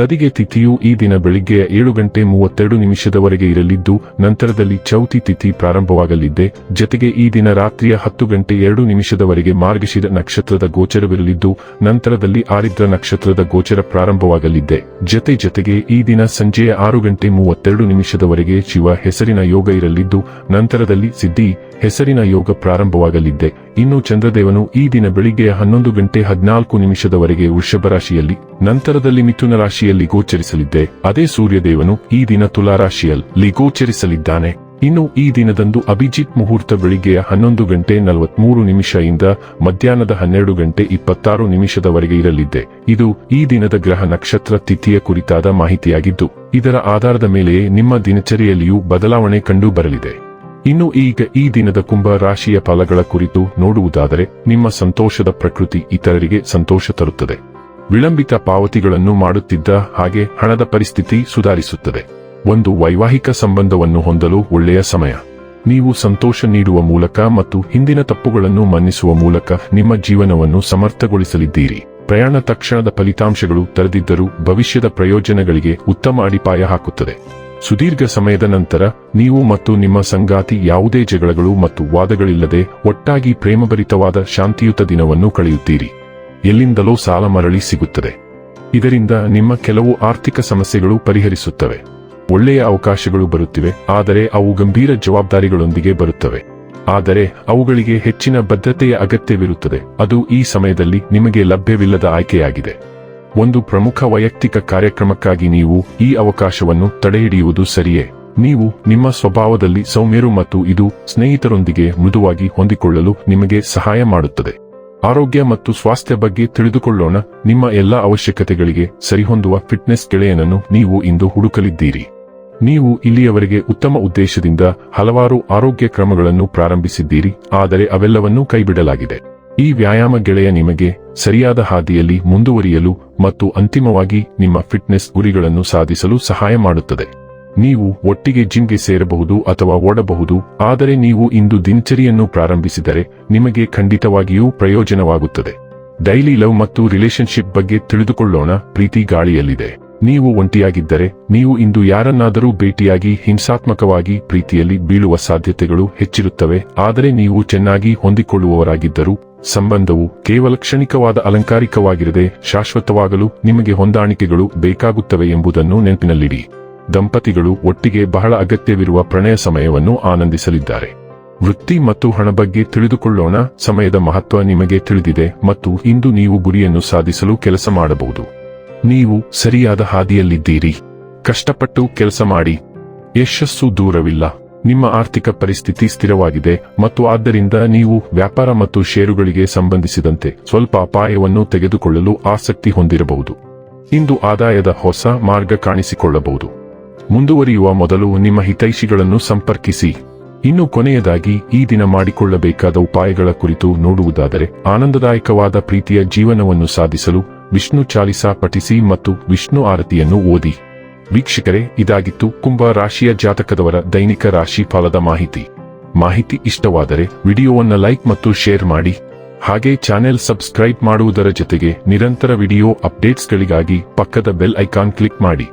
ತದಿಗೆ ತಿಥಿಯು ಈ ದಿನ ಬೆಳಿಗ್ಗೆಯ ಏಳು ಗಂಟೆ ಮೂವತ್ತೆರಡು ನಿಮಿಷದವರೆಗೆ ಇರಲಿದ್ದು, ನಂತರದಲ್ಲಿ ಚೌತಿ ತಿಥಿ ಪ್ರಾರಂಭವಾಗಲಿದ್ದೆ. ಜತೆಗೆ ಈ ದಿನ ರಾತ್ರಿಯ ಹತ್ತು ಗಂಟೆ ಎರಡು ನಿಮಿಷದವರೆಗೆ ಮಾರ್ಗಶಿರ ನಕ್ಷತ್ರದ ಗೋಚರವಿರಲಿದ್ದು, ನಂತರದಲ್ಲಿ ಆರಿದ್ರ ನಕ್ಷತ್ರದ ಗೋಚರ ಪ್ರಾರಂಭವಾಗಲಿದ್ದೆ. ಜತೆ ಜತೆಗೆ ಈ ದಿನ ಸಂಜೆಯ ಆರು ಗಂಟೆ ಮೂವತ್ತೆರಡು ನಿಮಿಷದವರೆಗೆ ಶಿವ ಹೆಸರಿನ ಯೋಗ ಇರಲಿದ್ದು, ನಂತರದಲ್ಲಿ ಸಿದ್ಧಿ, ಹೆಸರಿನ ಯೋಗ ಪ್ರಾರಂಭವಾಗಲಿದ್ದೆ. ಇನ್ನು ಚಂದ್ರದೇವನು ಈ ದಿನ ಬೆಳಿಗ್ಗೆ ಹನ್ನೊಂದು ಗಂಟೆ ಹದಿನಾಲ್ಕು ನಿಮಿಷದವರೆಗೆ ವೃಷಭ ರಾಶಿಯಲ್ಲಿ, ನಂತರದಲ್ಲಿ ಮಿಥುನ ರಾಶಿಯಲ್ಲಿ ಗೋಚರಿಸಲಿದ್ದೆ. ಅದೇ ಸೂರ್ಯದೇವನು ಈ ದಿನ ತುಲಾ ರಾಶಿಯಲ್ಲಿ ಗೋಚರಿಸಲಿದ್ದಾನೆ. ಇನ್ನು ಈ ದಿನದಂದು ಅಭಿಜಿತ್ ಮುಹೂರ್ತ ಬೆಳಿಗ್ಗೆಯ ಹನ್ನೊಂದು ಗಂಟೆ ನಲವತ್ಮೂರು ನಿಮಿಷದಿಂದ ಮಧ್ಯಾಹ್ನದ ಹನ್ನೆರಡು ಗಂಟೆ ಇಪ್ಪತ್ತಾರು ನಿಮಿಷದವರೆಗೆ ಇರಲಿದ್ದೆ. ಇದು ಈ ದಿನದ ಗ್ರಹ ನಕ್ಷತ್ರ ತಿಥಿಯ ಕುರಿತಾದ ಮಾಹಿತಿಯಾಗಿದ್ದು, ಇದರ ಆಧಾರದ ಮೇಲೆಯೇ ನಿಮ್ಮ ದಿನಚರಿಯಲ್ಲಿಯೂ ಬದಲಾವಣೆ ಕಂಡು ಬರಲಿದೆ. ಇನ್ನು ಈಗ ಈ ದಿನದ ಕುಂಭ ರಾಶಿಯ ಫಲಗಳ ಕುರಿತು ನೋಡುವುದಾದರೆ, ನಿಮ್ಮ ಸಂತೋಷದ ಪ್ರಕೃತಿ ಇತರರಿಗೆ ಸಂತೋಷ ತರುತ್ತದೆ. ವಿಳಂಬಿತ ಪಾವತಿಗಳನ್ನು ಮಾಡುತ್ತಿದ್ದ ಹಾಗೆ ಹಣದ ಪರಿಸ್ಥಿತಿ ಸುಧಾರಿಸುತ್ತದೆ. ಒಂದು ವೈವಾಹಿಕ ಸಂಬಂಧವನ್ನು ಹೊಂದಲು ಒಳ್ಳೆಯ ಸಮಯ. ನೀವು ಸಂತೋಷ ನೀಡುವ ಮೂಲಕ ಮತ್ತು ಹಿಂದಿನ ತಪ್ಪುಗಳನ್ನು ಮನ್ನಿಸುವ ಮೂಲಕ ನಿಮ್ಮ ಜೀವನವನ್ನು ಸಮರ್ಥಗೊಳಿಸಲಿದ್ದೀರಿ. ಪ್ರಯಾಣ ತಕ್ಷಣದ ಫಲಿತಾಂಶಗಳು ತರದಿದ್ದರೂ ಭವಿಷ್ಯದ ಪ್ರಯೋಜನಗಳಿಗೆ ಉತ್ತಮ ಅಡಿಪಾಯ ಹಾಕುತ್ತದೆ. ಸುದೀರ್ಘ ಸಮಯದ ನಂತರ ನೀವು ಮತ್ತು ನಿಮ್ಮ ಸಂಗಾತಿ ಯಾವುದೇ ಜಗಳಗಳು ಮತ್ತು ವಾದಗಳಿಲ್ಲದೆ ಒಟ್ಟಾಗಿ ಪ್ರೇಮಭರಿತವಾದ ಶಾಂತಿಯುತ ದಿನವನ್ನು ಕಳೆಯುತ್ತೀರಿ. ಎಲ್ಲಿಂದಲೋ ಸಾಲ ಮರಳಿ ಸಿಗುತ್ತದೆ. ಇದರಿಂದ ನಿಮ್ಮ ಕೆಲವು ಆರ್ಥಿಕ ಸಮಸ್ಯೆಗಳು ಪರಿಹರಿಸುತ್ತವೆ. ಒಳ್ಳೆಯ ಅವಕಾಶಗಳು ಬರುತ್ತಿವೆ, ಆದರೆ ಅವು ಗಂಭೀರ ಜವಾಬ್ದಾರಿಗಳೊಂದಿಗೆ ಬರುತ್ತವೆ. ಆದರೆ ಅವುಗಳಿಗೆ ಹೆಚ್ಚಿನ ಬದ್ಧತೆಯ ಅಗತ್ಯವಿರುತ್ತದೆ. ಅದು ಈ ಸಮಯದಲ್ಲಿ ನಿಮಗೆ ಲಭ್ಯವಿಲ್ಲದ ಆಯ್ಕೆಯಾಗಿದೆ. ಒಂದು ಪ್ರಮುಖ ವೈಯಕ್ತಿಕ ಕಾರ್ಯಕ್ರಮಕ್ಕಾಗಿ ನೀವು ಈ ಅವಕಾಶವನ್ನು ತಡೆಹಿಡಿಯುವುದು ಸರಿಯೇ. ನೀವು ನಿಮ್ಮ ಸ್ವಭಾವದಲ್ಲಿ ಸೌಮ್ಯರು ಮತ್ತು ಇದು ಸ್ನೇಹಿತರೊಂದಿಗೆ ಮೃದುವಾಗಿ ಹೊಂದಿಕೊಳ್ಳಲು ನಿಮಗೆ ಸಹಾಯ ಮಾಡುತ್ತದೆ. ಆರೋಗ್ಯ ಮತ್ತು ಸ್ವಾಸ್ಥ್ಯ ಬಗ್ಗೆ ತಿಳಿದುಕೊಳ್ಳೋಣ. ನಿಮ್ಮ ಎಲ್ಲಾ ಅವಶ್ಯಕತೆಗಳಿಗೆ ಸರಿಹೊಂದುವ ಫಿಟ್ನೆಸ್ ಗೆಳೆಯನನ್ನು ನೀವು ಇಂದು ಹುಡುಕಲಿದ್ದೀರಿ. ನೀವು ಇಲ್ಲಿಯವರೆಗೆ ಉತ್ತಮ ಉದ್ದೇಶದಿಂದ ಹಲವಾರು ಆರೋಗ್ಯ ಕ್ರಮಗಳನ್ನು ಪ್ರಾರಂಭಿಸಿದ್ದೀರಿ. ಆದರೆ ಅವೆಲ್ಲವನ್ನೂ ಕೈಬಿಡಲಾಗಿದೆ. ಈ ವ್ಯಾಯಾಮ ಗೆಳೆಯ ನಿಮಗೆ ಸರಿಯಾದ ಹಾದಿಯಲ್ಲಿ ಮುಂದುವರಿಯಲು ಮತ್ತು ಅಂತಿಮವಾಗಿ ನಿಮ್ಮ ಫಿಟ್ನೆಸ್ ಗುರಿಗಳನ್ನು ಸಾಧಿಸಲು ಸಹಾಯ ಮಾಡುತ್ತದೆ. ನೀವು ಒಟ್ಟಿಗೆ ಜಿಮ್ಗೆ ಸೇರಬಹುದು ಅಥವಾ ಓಡಬಹುದು, ಆದರೆ ನೀವು ಇಂದು ದಿನಚರಿಯನ್ನು ಪ್ರಾರಂಭಿಸಿದರೆ ನಿಮಗೆ ಖಂಡಿತವಾಗಿಯೂ ಪ್ರಯೋಜನವಾಗುತ್ತದೆ. ಡೈಲಿ ಲವ್ ಮತ್ತು ರಿಲೇಶನ್ಶಿಪ್ ಬಗ್ಗೆ ತಿಳಿದುಕೊಳ್ಳೋಣ, ಪ್ರೀತಿ ಗಾಳಿಯಲ್ಲಿದೆ. ನೀವು ಒಂಟಿಯಾಗಿದ್ದರೆ, ನೀವು ಇಂದು ಯಾರನ್ನಾದರೂ ಭೇಟಿಯಾಗಿ, ಹಿಂಸಾತ್ಮಕವಾಗಿ ಪ್ರೀತಿಯಲ್ಲಿ ಬೀಳುವ ಸಾಧ್ಯತೆಗಳು ಹೆಚ್ಚಿರುತ್ತವೆ. ಆದರೆ ನೀವು ಚೆನ್ನಾಗಿ ಹೊಂದಿಕೊಳ್ಳುವವರಾಗಿದ್ದರೂ, ಸಂಬಂಧವು ಕೇವಲ ಕ್ಷಣಿಕವಾದ ಅಲಂಕಾರಿಕವಾಗಿರದೆ, ಶಾಶ್ವತವಾಗಲು ನಿಮಗೆ ಹೊಂದಾಣಿಕೆಗಳು ಬೇಕಾಗುತ್ತವೆ ಎಂಬುದನ್ನು ನೆನಪಿನಲ್ಲಿಡಿ. ದಂಪತಿಗಳು ಒಟ್ಟಿಗೆ ಬಹಳ ಅಗತ್ಯವಿರುವ ಪ್ರಣಯ ಸಮಯವನ್ನು ಆನಂದಿಸಲಿದ್ದಾರೆ. ವೃತ್ತಿ ಮತ್ತು ಹಣ ಬಗ್ಗೆ ತಿಳಿದುಕೊಳ್ಳೋಣ. ಸಮಯದ ಮಹತ್ವ ನಿಮಗೆ ತಿಳಿದಿದೆ ಮತ್ತು ಇಂದು ನೀವು ಗುರಿಯನ್ನು ಸಾಧಿಸಲು ಕೆಲಸ ಮಾಡಬಹುದು. ನೀವು ಸರಿಯಾದ ಹಾದಿಯಲ್ಲಿದ್ದೀರಿ. ಕಷ್ಟಪಟ್ಟು ಕೆಲಸ ಮಾಡಿ. ಯಶಸ್ಸು ದೂರವಿಲ್ಲ. ನಿಮ್ಮ ಆರ್ಥಿಕ ಪರಿಸ್ಥಿತಿ ಸ್ಥಿರವಾಗಿದೆ ಮತ್ತು ಆದ್ದರಿಂದ ನೀವು ವ್ಯಾಪಾರ ಮತ್ತು ಷೇರುಗಳಿಗೆ ಸಂಬಂಧಿಸಿದಂತೆ ಸ್ವಲ್ಪ ಅಪಾಯವನ್ನು ತೆಗೆದುಕೊಳ್ಳಲು ಆಸಕ್ತಿ ಹೊಂದಿರಬಹುದು. ಇಂದು ಆದಾಯದ ಹೊಸ ಮಾರ್ಗ ಕಾಣಿಸಿಕೊಳ್ಳಬಹುದು. ಮುಂದುವರಿಯುವ ಮೊದಲು ನಿಮ್ಮ ಹಿತೈಷಿಗಳನ್ನು ಸಂಪರ್ಕಿಸಿ. ಇನ್ನು ಕೊನೆಯದಾಗಿ, ಈ ದಿನ ಮಾಡಿಕೊಳ್ಳಬೇಕಾದ ಉಪಾಯಗಳ ಕುರಿತು ನೋಡುವುದಾದರೆ, ಆನಂದದಾಯಕವಾದ ಪ್ರೀತಿಯ ಜೀವನವನ್ನು ಸಾಧಿಸಲು ವಿಷ್ಣು ಚಾಲಿಸಾ ಪಠಿಸಿ ಮತ್ತು ವಿಷ್ಣು ಆರತಿಯನ್ನು ಓದಿ. ವೀಕ್ಷಕರೇ, ಇದಾಗಿತ್ತು ಕುಂಭ ರಾಶಿಯ ಜಾತಕದವರ ದೈನಿಕ ರಾಶಿ ಫಲದ ಮಾಹಿತಿ. ಮಾಹಿತಿ ಇಷ್ಟವಾದರೆ ವಿಡಿಯೋವನ್ನು ಲೈಕ್ ಮತ್ತು ಶೇರ್ ಮಾಡಿ. ಹಾಗೆ ಚಾನೆಲ್ ಸಬ್ಸ್ಕ್ರೈಬ್ ಮಾಡುವುದರ ಜೊತೆಗೆ ನಿರಂತರ ವಿಡಿಯೋ ಅಪ್ಡೇಟ್ಸ್ಗಳಿಗಾಗಿ ಪಕ್ಕದ ಬೆಲ್ ಐಕಾನ್ ಕ್ಲಿಕ್ ಮಾಡಿ.